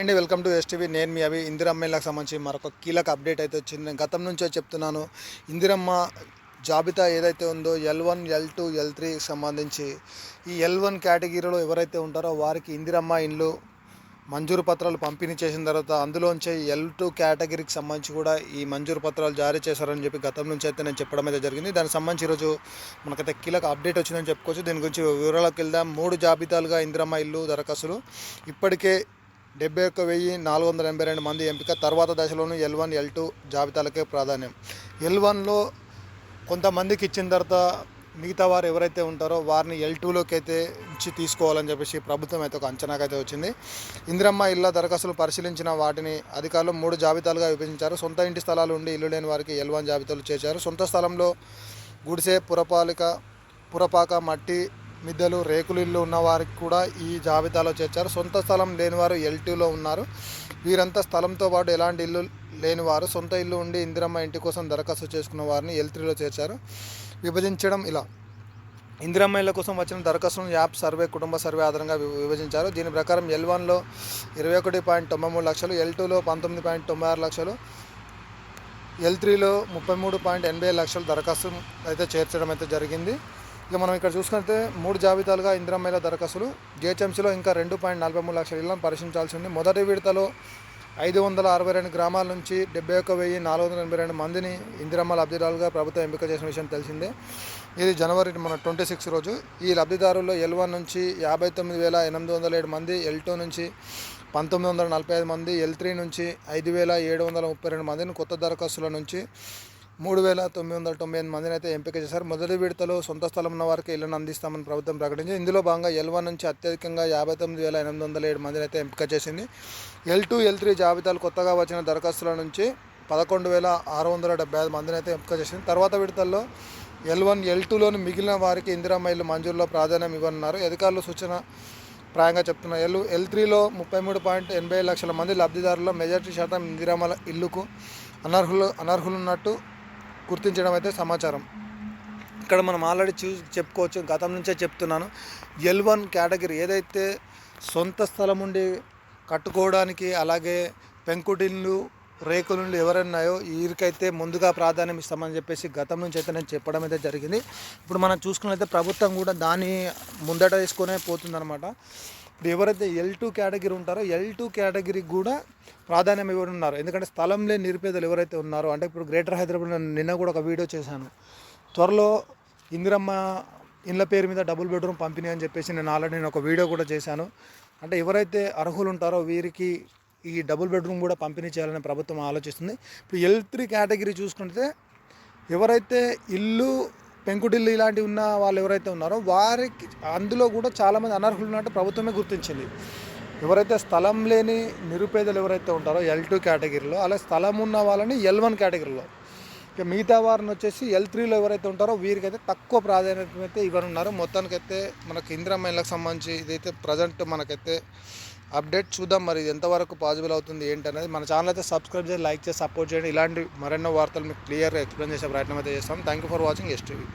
And welcome to STV. నేను మీ అవి ఇందిరమ్మలకు సంబంధించి మరొక కీలక అప్డేట్ అయితే వచ్చింది. నేను గతం నుంచే చెప్తున్నాను ఇందిరమ్మ జాబితా ఏదైతే ఉందో L one L two L three సంబంధించి ఈ ఎల్ వన్ కేటగిరీలో ఎవరైతే ఉంటారో వారికి ఇందిరమ్మ ఇండ్లు మంజూరు పత్రాలు పంపిణీ చేసిన తర్వాత అందులోంచే ఎల్ టూ కేటగిరీకి సంబంధించి కూడా ఈ మంజూరు పత్రాలు జారీ చేశారని చెప్పి గతం నుంచి అయితే నేను చెప్పడం అయితే జరిగింది. దానికి సంబంధించి ఈరోజు మనకైతే కీలక అప్డేట్ వచ్చిందని చెప్పుకోవచ్చు. దీని గురించి వివరాలకు వెళ్దాం. మూడు జాబితాలుగా ఇందిరమ్మ ఇల్లు దరఖాస్తులు. ఇప్పటికే డెబ్బై ఒక్క వెయ్యి నాలుగు వందల ఎనభై రెండు మంది ఎంపిక తర్వాత దశలోనూ ఎల్ వన్ ఎల్ టూ జాబితాలకే ప్రాధాన్యం. ఎల్ వన్లో కొంతమందికి ఇచ్చిన తర్వాత మిగతా వారు ఎవరైతే ఉంటారో వారిని ఎల్ టూలోకి అయితే ఇచ్చి తీసుకోవాలని చెప్పేసి ప్రభుత్వం అయితే ఒక అంచనాకైతే వచ్చింది. ఇందిరమ్మ ఇళ్ళ దరఖాస్తులు పరిశీలించిన వాటిని అధికారులు మూడు జాబితాలుగా విభజించారు. సొంత ఇంటి స్థలాలు ఉండి ఇల్లు లేని వారికి ఎల్ వన్ జాబితాలు చేశారు. సొంత స్థలంలో గుడిసె పురపాలిక పురపాక మట్టి మిద్దెలు రేకులు ఇల్లు ఉన్న వారికి కూడా ఈ జాబితాలో చేర్చారు. సొంత స్థలం లేనివారు ఎల్టీలో ఉన్నారు. వీరంతా స్థలంతో పాటు ఎలాంటి ఇల్లు లేనివారు. సొంత ఇల్లు ఉండి ఇందిరమ్మ ఇంటి కోసం దరఖాస్తు చేసుకున్న వారిని ఎల్ త్రీలో చేర్చారు. విభజించడం ఇలా. ఇందిరమ్మ ఇళ్ళ కోసం వచ్చిన దరఖాస్తులను యాప్ సర్వే కుటుంబ సర్వే ఆధారంగా విభజించారు. దీని ప్రకారం ఎల్ వన్లో ఇరవై ఒకటి పాయింట్ తొంభై మూడు లక్షలు ఎల్ టూలో పంతొమ్మిది పాయింట్ తొంభై ఆరు లక్షలు ఎల్ త్రీలో ముప్పై మూడు పాయింట్ ఎనభై లక్షల దరఖాస్తు అయితే చేర్చడం అయితే జరిగింది. ఇక మనం ఇక్కడ చూసుకుంటే మూడు జాబితాలుగా ఇందిరమ్మల దరఖాస్తులు. జిహెచ్ఎంసీలో ఇంకా రెండు పాయింట్ నలభై మూడు లక్షల ఇళ్ళను పరిశీలించాల్సి ఉంది. మొదటి విడతలో ఐదు వందల అరవై రెండు గ్రామాల నుంచి డెబ్బై ఒక్క వెయ్యి నాలుగు వందల ఎనభై రెండు మందిని ఇందిరమ్మ లబ్ధిదారులుగా ప్రభుత్వం ఎంపిక చేసిన విషయం తెలిసిందే. ఇది జనవరి మన ట్వంటీ సిక్స్ రోజు. ఈ లబ్ధిదారుల్లో ఎల్ వన్ నుంచి యాభై తొమ్మిది వేల ఎనిమిది వందల ఏడు మంది ఎల్ టూ నుంచి పంతొమ్మిది వందల నలభై ఐదు మంది ఎల్ త్రీ నుంచి ఐదు వేల ఏడు వందల ముప్పై రెండు మందిని కొత్త దరఖాస్తుల నుంచి మూడు వేల తొమ్మిది వందల తొంభై ఎనిమిది మందిని అయితే ఎంపిక చేశారు. మొదటి విడతలో సొంత స్థలం ఉన్న వారికి ఇళ్ళను అందిస్తామని ప్రభుత్వం ప్రకటించింది. ఇందులో భాగంగా ఎల్ వన్ నుంచి అత్యధికంగా యాభై తొమ్మిది వేల ఎనిమిది వందల ఏడు మందిని అయితే ఎంపిక చేసింది. ఎల్ టూ ఎల్ త్రీ జాబితాలు కొత్తగా వచ్చిన దరఖాస్తుల నుంచి పదకొండు వేల ఆరు వందల డెబ్బై ఐదు మందిని అయితే ఎంపిక చేసింది. తర్వాత విడతల్లో ఎల్ వన్ ఎల్ టూలోని మిగిలిన వారికి ఇందిరమ్మ మంజూరులో ప్రాధాన్యం ఇవ్వనున్నారు. అధికారులు సూచన ప్రాయంగా చెప్తున్నారు. ఎల్ ఎల్ త్రీలో ముప్పై మూడు పాయింట్ ఎనభై లక్షల మంది లబ్ధిదారుల్లో మెజార్టీ శాతం ఇందిరామల ఇల్లుకు అనర్హులు అనర్హులున్నట్టు గుర్తించడం అయితే సమాచారం. ఇక్కడ మనం ఆల్రెడీ చూ చెప్పుకోవచ్చు గతం నుంచే చెప్తున్నాను. ఎల్ వన్ కేటగిరీ ఏదైతే సొంత స్థలం ఉండి కట్టుకోవడానికి అలాగే పెంకుటిల్లు రేకులు ఎవరున్నాయో వీరికైతే ముందుగా ప్రాధాన్యం ఇస్తామని చెప్పేసి గతం నుంచి అయితే నేను చెప్పడం అయితే జరిగింది. ఇప్పుడు మనం చూసుకున్నట్లయితే ప్రభుత్వం కూడా దాన్ని ముందట తీసుకునే పోతుందన్నమాట. ఇప్పుడు ఎవరైతే ఎల్ టూ కేటగిరీ ఉంటారో ఎల్ టూ కేటగిరీకి కూడా ప్రాధాన్యం ఇవ్వడం ఉన్నారు. ఎందుకంటే స్థలం లేని నిరుపేదలు ఎవరైతే ఉన్నారో అంటే ఇప్పుడు గ్రేటర్ హైదరాబాద్ నేను నిన్న కూడా ఒక వీడియో చేశాను. త్వరలో ఇందిరమ్మ ఇళ్ళ పేరు మీద డబుల్ బెడ్రూమ్ పంపిణీ అని చెప్పేసి నేను ఆల్రెడీ నేను ఒక వీడియో కూడా చేశాను. అంటే ఎవరైతే అర్హులు ఉంటారో వీరికి ఈ డబుల్ బెడ్రూమ్ కూడా పంపిణీ చేయాలని ప్రభుత్వం ఆలోచిస్తుంది. ఇప్పుడు ఎల్ త్రీ కేటగిరీ చూసుకుంటే ఎవరైతే ఇల్లు పెంకుటిల్లు ఇలాంటివి ఉన్న వాళ్ళు ఎవరైతే ఉన్నారో వారికి అందులో కూడా చాలామంది అనర్హులు ఉన్నట్టు ప్రభుత్వమే గుర్తించింది. ఎవరైతే స్థలం లేని నిరుపేదలు ఎవరైతే ఉంటారో ఎల్ టూ కేటగిరీలో అలా స్థలం ఉన్న వాళ్ళని ఎల్ వన్ కేటగిరీలో. ఇక మిగతా వారిని వచ్చేసి ఎల్ త్రీలో ఎవరైతే ఉంటారో వీరికైతే తక్కువ ప్రాధాన్యత అయితే ఇవ్వనున్నారు. మొత్తానికైతే మనకి ఇందిరామైన్లకు సంబంధించి ఇదైతే ప్రజెంట్ మనకైతే అప్డేట్ చూద్దాం మరి ఇది ఎంతవరకు పాసిబుల్ అవుతుంది ఏంటి అనేది. మన ఛానల్ అయితే సబ్స్క్రైబ్ చేసి లైక్ చేసి సపోర్ట్ చేయండి. ఇలాంటి మరెన్నో వార్తలు మీకు క్లియర్గా ఎక్స్ప్లెయిన్ చేసే ప్రయత్నం అయితే చేస్తాం. Thank you for watching STV